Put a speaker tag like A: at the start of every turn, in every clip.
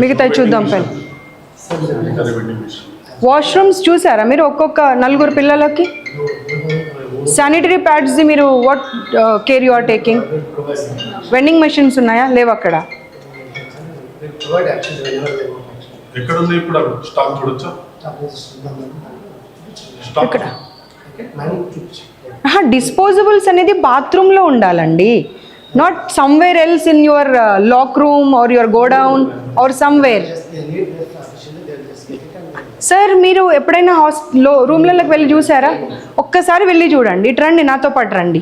A: మిగతా చూద్దాం pen washrooms చూసారా మీరు ఒక్కొక్క నలుగురు పిల్లలకి? శానిటరీ ప్యాడ్స్ది మీరు what care you are taking vending machines ఉన్నాయా? లేవు అక్కడ.
B: ఎక్కడ ఉంది ఇప్పుడు స్టాక్ చూడొచ్చా?
A: ఇక్కడ. డిస్పోజబుల్స్ అనేది బాత్రూంలో ఉండాలండి. Not somewhere else in your lock room or your godown or somewhere sir మీరు ఎప్పుడైనా హాస్టల్లో రూమ్లలోకి వెళ్ళి చూసారా? ఒక్కసారి వెళ్ళి చూడండి. ఇటు రండి నాతో పాటు రండి.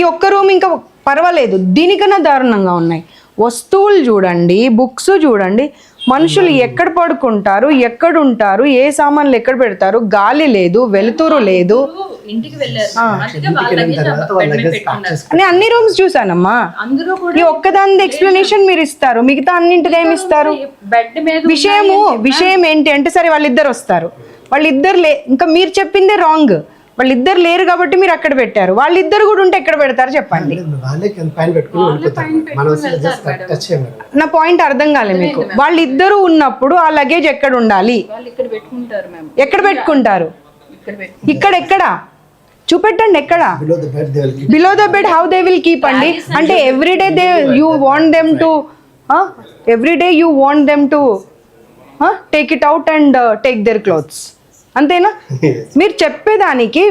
A: ఈ ఒక్క రూమ్ ఇంకా పర్వాలేదు. దీనికన్నా దారుణంగా ఉన్నాయి. వస్తువులు చూడండి బుక్స్ చూడండి. మనుషులు ఎక్కడ పడుకుంటారు ఎక్కడ ఉంటారు ఏ సామాన్లు ఎక్కడ పెడతారు గాలి లేదు వెలుతురు లేదు. నేను అన్ని రూమ్స్ చూసానమ్మా
C: అందరూ
A: ఈ ఒక్కదాని ఎక్స్ప్లెనేషన్ మీరు ఇస్తారు. మిగతా అన్నింటిది ఏమి ఇస్తారు?
C: బెడ్ మీద
A: విషయము. విషయం ఏంటి అంటే సరే వాళ్ళిద్దరు వస్తారు. వాళ్ళిద్దరు లే ఇంకా మీరు చెప్పిందే రాంగ్ వాళ్ళిద్దరు లేరు కాబట్టి మీరు అక్కడ పెట్టారు. వాళ్ళిద్దరు కూడా ఉంటే ఎక్కడ పెడతారు చెప్పండి. నా పాయింట్ అర్థం కాలే మీకు. వాళ్ళిద్దరు ఉన్నప్పుడు ఆ లగేజ్ ఎక్కడ ఉండాలి?
C: వాళ్ళు ఇక్కడ పెట్టుకుంటారు మేము
A: ఎక్కడ పెట్టుకుంటారు?
C: ఇక్కడ
A: ఎక్కడ? చూపెట్టండి ఎక్కడ?
D: Below the bed they will keep
A: below the bed how they will keep అండి? అంటే everyday they you want them to everyday you want them to take it out and take their clothes అంతేనా? మీరు చెప్పేదానికి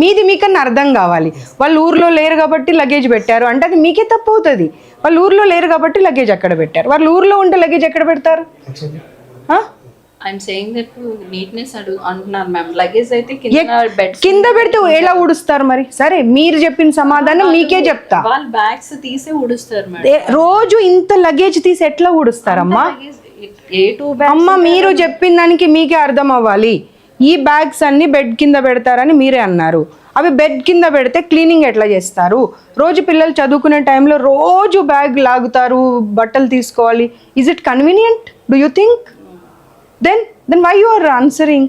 A: మీది మీకన్నా అర్థం కావాలి. వాళ్ళు ఊర్లో లేరు కాబట్టి లగేజ్ పెట్టారు. అంటే అది మీకే తప్పు అవుతుంది. వాళ్ళు ఊర్లో లేరు కాబట్టి లగేజ్ అక్కడ పెట్టారు. వాళ్ళు ఊర్లో ఉంటే లగేజ్ ఎక్కడ పెడతారు?
D: Actually
A: Huh?
C: I'm saying that neatness అడుగు అంటున్నారు మ్యామ్ లగేజ్ అయితే కింద
A: ఎక్-
C: బెడ్
A: కింద పెడితే ఎలా ఊడుస్తారు మరి? సరే మీరు చెప్పిన సమాధానం మీకే చెప్తా.
C: వాళ్ళ బ్యాగ్స్ తీసే
A: ఏ- రోజు ఇంత లగేజ్ తీసి ఎట్లా ఊడుస్తారమ్మా? అమ్మ మీరు చెప్పిన దానికి మీకే అర్థం అవ్వాలి. ఈ బ్యాగ్స్ అన్ని బెడ్ కింద పెడతారని మీరే అన్నారు. అవి బెడ్ కింద పెడితే క్లీనింగ్ ఎట్లా చేస్తారు? రోజు పిల్లలు చదువుకునే టైంలో రోజు బ్యాగ్ లాగుతారు బట్టలు తీసుకోవాలి. Is it convenient do you think then then why you are answering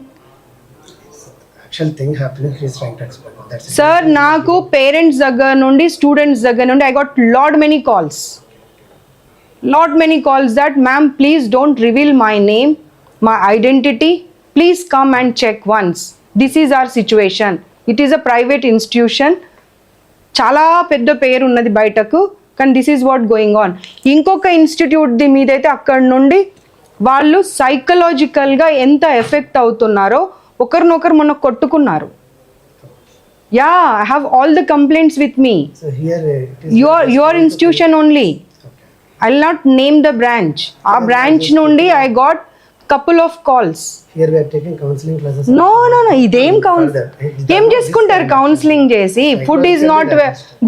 A: sir నాకు పేరెంట్స్ దగ్గర నుండి స్టూడెంట్స్ దగ్గర నుండి I got lot many calls lot many calls that ma'am please don't reveal my name my identity please come and check once this is our situation it is a private institution చాలా పెద్ద పేరు ఉన్నది బయటకు కానీ this is what going on ఇంకొక ఇన్స్టిట్యూట్ది మీదైతే అక్కడ నుండి వాళ్ళు సైకలాజికల్గా ఎంత ఎఫెక్ట్ అవుతున్నారో ఒకరినొకరు మొన్న కొట్టుకున్నారు. Yeah I have all the complaints with me your your institution only I not name the branch ఆ బ్రాంచ్ నుండి I got couple of calls no no no ఇదేం కౌన్స్ ఏం చేసుకుంటారు కౌన్సిలింగ్ చేసి? ఫుడ్ ఈజ్ నాట్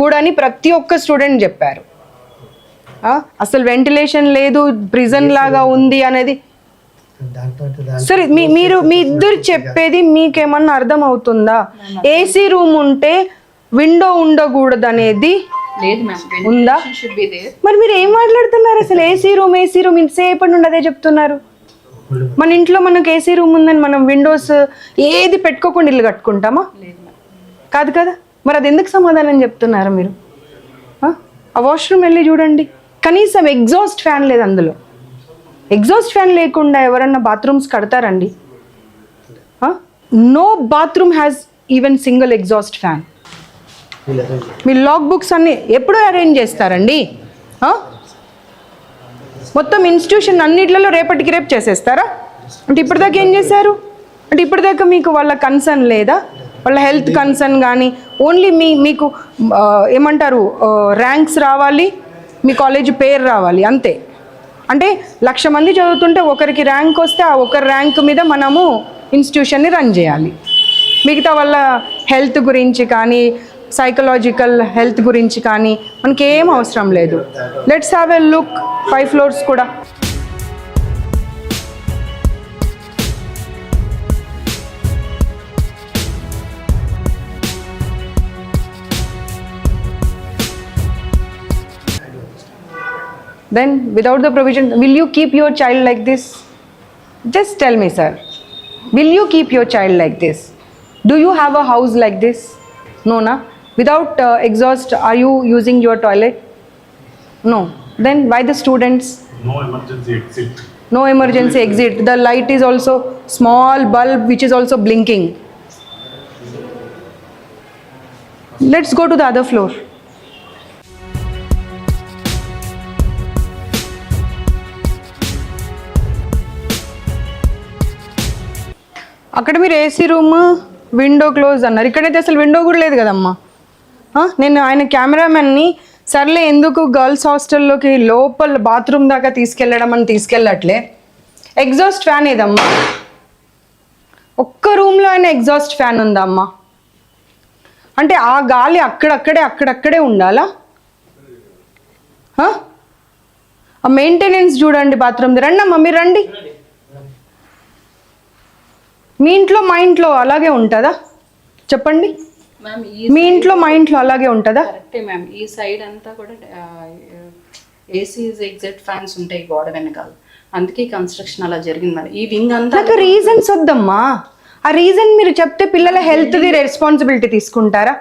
A: గుడ్ అని ప్రతి ఒక్క స్టూడెంట్ చెప్పారు. అసలు వెంటిలేషన్ లేదు ప్రిజన్ లాగా ఉంది అనేది. సరే మీ మీరు మీ ఇద్దరు చెప్పేది మీకేమన్నా అర్థం అవుతుందా ఏసీ రూమ్ ఉంటే విండో ఉండకూడదు అనేది ఉందా? మరి మీరు ఏం మాట్లాడుతున్నారు అసలు? ఏసీ రూమ్ ఏసీ రూమ్ ఇంతసేపటి నుండి అదే చెప్తున్నారు. మన ఇంట్లో మనకు ఏసీ రూమ్ ఉందని మనం విండోస్ ఏది పెట్టుకోకుండా ఇల్లు కట్టుకుంటామా? కాదు కదా? మరి అది ఎందుకు సమాధానం చెప్తున్నారు మీరు? ఆ? వాష్రూమ్ వెళ్ళి చూడండి. కనీసం ఎగ్జాస్ట్ ఫ్యాన్ లేదు అందులో. ఎగ్జాస్ట్ ఫ్యాన్ లేకుండా ఎవరన్నా bathrooms కడతారండి? No bathroom has even single exhaust fan me log books అన్ని ఎప్పుడు అరేంజ్ చేస్తారండి? మొత్తం ఇన్స్టిట్యూషన్ అన్నిట్లలో రేపటికి రేపు చేసేస్తారా? అంటే ఇప్పటిదాకా ఏం చేశారు? అంటే ఇప్పటిదాకా మీకు వాళ్ళ కన్సర్న్ లేదా? వాళ్ళ హెల్త్ కన్సర్న్ కానీ ఓన్లీ మీ మీకు ఏమంటారు ర్యాంక్స్ రావాలి మీ కాలేజ్ పేరు రావాలి అంతే. అంటే లక్ష మంది చదువుతుంటే ఒకరికి ర్యాంక్ వస్తే ఆ ఒకరి ర్యాంక్ మీద మనము ఇన్స్టిట్యూషన్ని రన్ చేయాలి. మిగతా వాళ్ళ హెల్త్ గురించి కానీ సైకలాజికల్ హెల్త్ గురించి కానీ మనకి ఏం అవసరం లేదు let's have a look five floors కూడా Then, without the provision, will you keep your child like this? Just tell me, sir. Will you keep your child like this? Do you have a house like this? No, na? Without uh, exhaust, are you using your toilet? No. Then why the students?
B: No emergency exit
A: No emergency exit. The light is also small bulb which is also blinking. Let's go to the other floor. అక్కడ మీరు AC room window close అన్నారు ఇక్కడైతే అసలు window కూడా లేదు కదమ్మా నేను ఆయన కెమెరామెన్ని సర్లే ఎందుకు గర్ల్స్ హాస్టల్లోకి లోపల బాత్రూమ్ దాకా తీసుకెళ్ళడం అని తీసుకెళ్ళట్లే? ఎగ్జాస్ట్ ఫ్యాన్ ఏదమ్మా? ఒక్క రూమ్లో అయినా ఎగ్జాస్ట్ ఫ్యాన్ ఉందమ్మా. అంటే ఆ గాలి అక్కడక్కడే అక్కడక్కడే ఉండాలా? ఆ? మెయింటెనెన్స్ చూడండి బాత్రూమ్ రండి అమ్మా మీరు రండి. మీ ఇంట్లో మా ఇంట్లో అలాగే ఉంటుందా? చెప్పండి. మీ ఇంట్లో మా ఇంట్లో అలాగే ఉంటుందా?
C: కరెక్టే మ్యామ్ ఈ సైడ్ అంతా కూడా ఏసీ ఎగ్జాక్ట్ ఫ్యాన్స్ ఉంటాయి గోడ వెనకాల. అందుకే కన్స్ట్రక్షన్ అలా జరిగింది మరి. ఈ వింగ్ అంతా
A: నాకు రీజన్స్ వద్దమ్మా. ఆ రీజన్ మీరు చెప్తే పిల్లల హెల్త్ది రెస్పాన్సిబిలిటీ తీసుకుంటారా?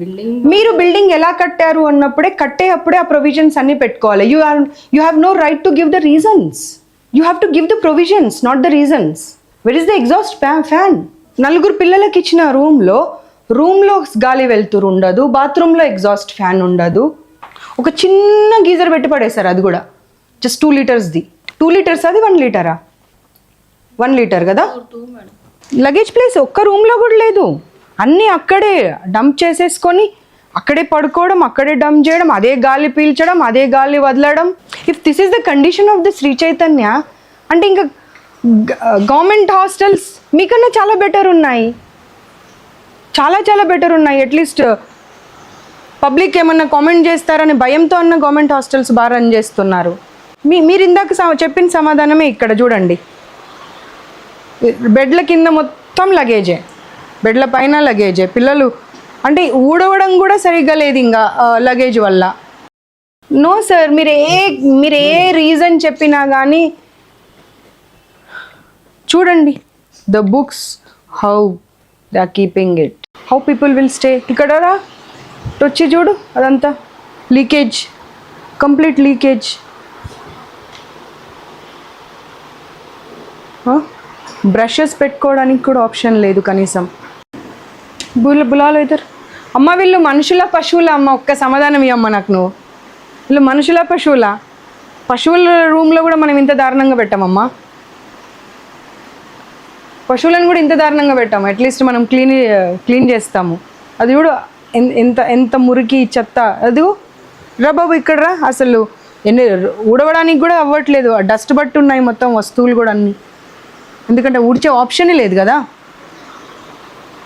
C: బిల్డింగ్
A: మీరు బిల్డింగ్ ఎలా కట్టారు అన్నప్పుడే కట్టే అప్పుడే ఆ ప్రొవిజన్స్ అన్ని పెట్టుకోవాలి. You are you have no right to give the reasons you have to give the provisions not the reasons where is the exhaust fan నలుగురు పిల్లలకి ఇచ్చిన రూమ్లో రూమ్లో గాలి వెళ్తురు ఉండదు బాత్రూంలో ఎగ్జాస్ట్ ఫ్యాన్ ఉండదు. ఒక చిన్న గీజర్ పెట్టి పడేశారు అది కూడా. జస్ట్ టూ లీటర్స్ది టూ లీటర్స్ అది వన్ లీటరా వన్ లీటర్ కదా? లగేజ్ ప్లేస్ ఒక్క రూమ్లో కూడా లేదు. అన్నీ అక్కడే డంప్ చేసేసుకొని అక్కడే పడుకోవడం అక్కడే డంప్ చేయడం అదే గాలి పీల్చడం అదే గాలి వదలడం. If this is the condition of the Sri Chaitanya అంటే ఇంకా గవర్నమెంట్ హాస్టల్స్ మీకన్నా చాలా బెటర్ ఉన్నాయి. చాలా చాలా బెటర్ ఉన్నాయి. అట్లీస్ట్ పబ్లిక్ uh, ఏమన్నా కామెంట్ చేస్తారని భయంతో అన్న గవర్నమెంట్ హాస్టల్స్ బాగా రన్ చేస్తున్నారు. మీ మీరు ఇందాక చెప్పిన సమాధానమే ఇక్కడ చూడండి. బెడ్ల కింద మొత్తం లగేజే బెడ్ల పైన లగేజే పిల్లలు అంటే ఊడవడం కూడా సరిగ్గా లేదు ఇంకా లగేజ్ వల్ల. నో సార్ మీరు ఏ మీరు ఏ రీజన్ చెప్పినా కానీ చూడండి. The books how the keeping it how people will stay ఇక్కడ రా. వచ్చి చూడు. అదంతా లీకేజ్ కంప్లీట్ లీకేజ్ బ్రషెస్ పెట్టుకోవడానికి కూడా ఆప్షన్ లేదు కనీసం. బుల్ బులాలు అవుతారు అమ్మ వీళ్ళు మనుషుల పశువుల అమ్మ. ఒక్క సమాధానం ఇవ్వమ్మ నాకు నువ్వు. వీళ్ళు మనుషుల పశువుల. పశువుల రూమ్లో కూడా మనం ఇంత దారుణంగా పెట్టామమ్మా. పశువులను కూడా ఇంత దారుణంగా పెట్టాము. అట్లీస్ట్ మనం క్లీన్ క్లీన్ చేస్తాము. అది కూడా ఎంత ఎంత మురికి చెత్త అది రా బాబు ఇక్కడ రా. అసలు ఎన్ని ఊడవడానికి కూడా అవ్వట్లేదు. డస్ట్ బట్టి ఉన్నాయి మొత్తం వస్తువులు కూడా అన్నీ. ఎందుకంటే ఊడ్చే ఆప్షనే లేదు కదా.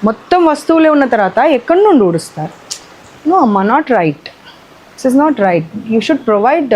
A: మొత్తం వస్తువులే ఉన్న తర్వాత ఎక్కడి నుండి ఊడుస్తారు? నో అమ్మ not right this is not right you should provide